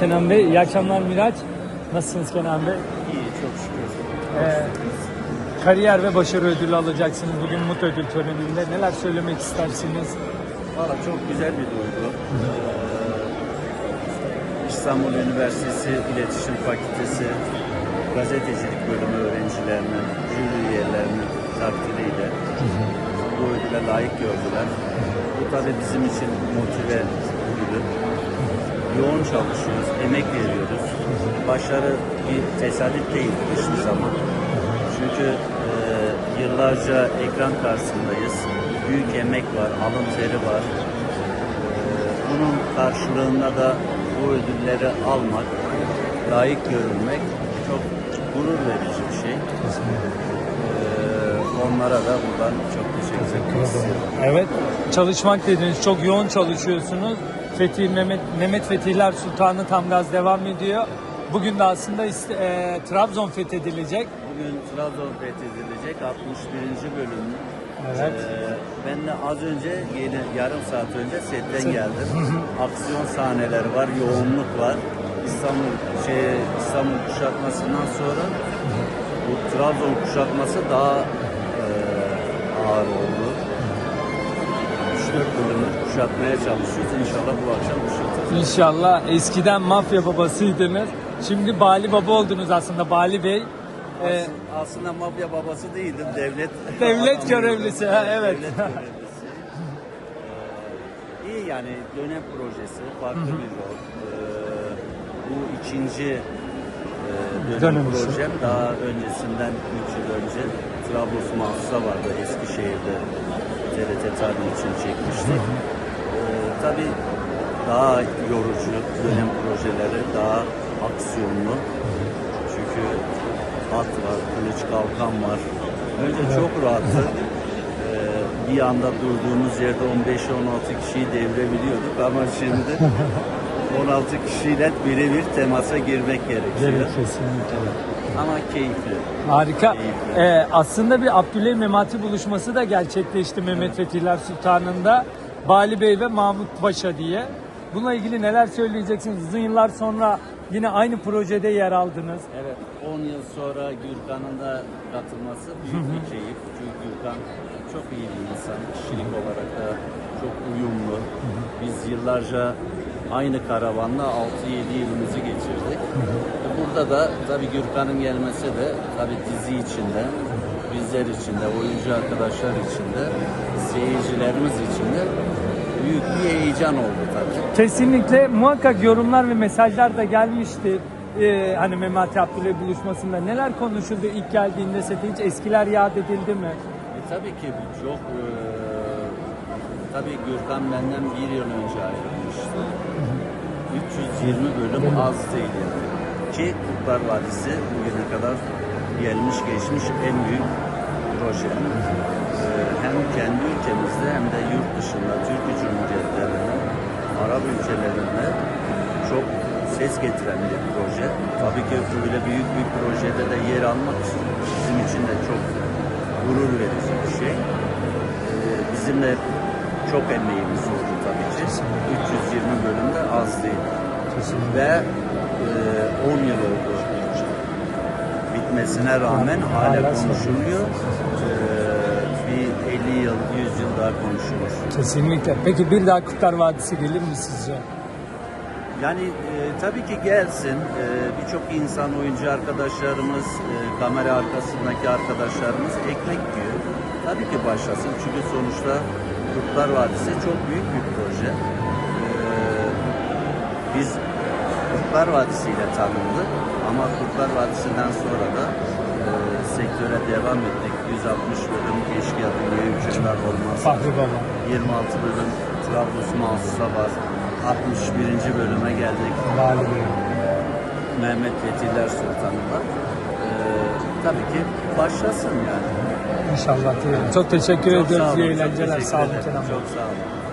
Kenan Bey, iyi akşamlar Miraç. Nasılsınız Kenan Bey? İyi çok şükür. Ee, kariyer ve başarı ödülü alacaksınız bugün Mut Ödül töreninde. Neler söylemek istersiniz? Valla çok güzel bir duygu. Ee, İstanbul Üniversitesi İletişim Fakültesi Gazetecilik Bölümü öğrencilerinin, jüri üyelerinin takdiriyle bu ödüle layık gördüler. Bu tabi bizim için motive ödülü. Yoğun çalışıyoruz, emek veriyoruz. Başarı bir tesadüf değil hiçbir zaman. Çünkü e, yıllarca ekran karşısındayız. Büyük emek var, alın teri var. E, bunun karşılığında da bu ödülleri almak, layık görülmek çok gurur verici bir şey. E, onlara da buradan çok teşekkür ederim. Evet, çalışmak dediniz. Çok yoğun çalışıyorsunuz. Fetih Mehmet, Mehmet Fetihler Sultanı tam gaz devam ediyor. Bugün de aslında iste- e, Trabzon fethedilecek. Bugün Trabzon fethedilecek 61. bölüm. Evet. Ee, ben de az önce yeni yarım saat önce setten geldim. Aksiyon sahneleri var, yoğunluk var. İstanbul şey İstanbul kuşatmasından sonra bu Trabzon kuşatması daha e, ağır oldu. 3-4 bölümü kuşatmaya çalışıyoruz. İnşallah bu akşam kuşatırız. İnşallah eskiden mafya babasıydınız. Şimdi Bali Baba oldunuz aslında Bali Bey. Ee, Aslında mafya babası değildim, devlet. Devlet görevlisi, ha, evet. Devlet görevlisi. Ee, iyi yani dönem projesi, farklı bir rol. Ee, bu ikinci e, dönem projem. Daha öncesinden 3 yıl önce Trablos Mahsusa vardı Eskişehir'de TRT Tarih için çekmiştik. Ee, tabii daha yorucu dönem projeleri, daha aksiyonlu. Çünkü at var, kılıç kalkan var. Önce çok rahattı. Ee, bir anda durduğumuz yerde 15-16 kişiyi devirebiliyorduk ama şimdi 16 kişiyle birebir temasa girmek gerekiyor. Evet, kesinlikle. Ama keyifli. Harika. Keyifli. Ee, aslında bir Abdüley Memati buluşması da gerçekleşti Mehmet Fetihler Sultanı'nda. Bali Bey ve Mahmut Paşa diye. Bununla ilgili neler söyleyeceksiniz? Uzun yıllar sonra yine aynı projede yer aldınız. Evet, 10 yıl sonra Gürkan'ın da katılması büyük bir keyif. Çünkü Gürkan çok iyi bir insan. Kişilik olarak da çok uyumlu. Biz yıllarca aynı karavanla 6-7 yılımızı geçirdik. Burada da tabii Gürkan'ın gelmesi de tabii dizi içinde, bizler için de, oyuncu arkadaşlar için de, seyircilerimiz için de büyük bir heyecan oldu tabii. Kesinlikle muhakkak yorumlar ve mesajlar da gelmişti. Ee, hani Memati Abdüley buluşmasında neler konuşuldu ilk geldiğinde sete hiç eskiler yad edildi mi? E, tabii ki çok e, tabii Gürkan benden bir yıl önce ayrılmıştı. 320 bölüm az değil yani. Ki Kurtlar Vadisi bugüne kadar gelmiş geçmiş en büyük proje. E, hem kendi ülkemizde hem de yurt dışında Türkiye Cumhuriyetlerinde Arap ülkelerinde çok ses getiren bir proje. Tabii ki böyle büyük bir projede de yer almak bizim için de çok gurur verici bir şey. Ee, bizim de çok emeğimiz oldu tabii ki. 320 bölümde az değil. Ve e, 10 yıl oldu bitmesine rağmen hala Hala konuşuluyor. Ee, bir 50 yıl, 100 yıl daha konuşulur. Kesinlikle. Peki bir daha Kurtlar Vadisi gelir mi sizce? Yani e, tabii ki gelsin. E, Birçok insan, oyuncu arkadaşlarımız, e, kamera arkasındaki arkadaşlarımız ekmek yiyor. Tabii ki başlasın çünkü sonuçta Kurtlar Vadisi çok büyük bir proje. E, biz Kurtlar Vadisi ile tanındık ama Kurtlar Vadisi'nden sonra da e, sektöre devam ettik. 160 bölüm Keşke Dünya Hükümdar Olmaz. Fahri Baba. 26 bölüm Trabzon Mahsus'a var. 61. bölüme geldik. Bali Bey. Mehmet Fetihler Sultanı'nda. Ee, tabii ki başlasın yani. İnşallah diyelim. Çok teşekkür Çok ediyoruz. İyi eğlenceler. Sağ olun. Kenan. Çok sağ olun.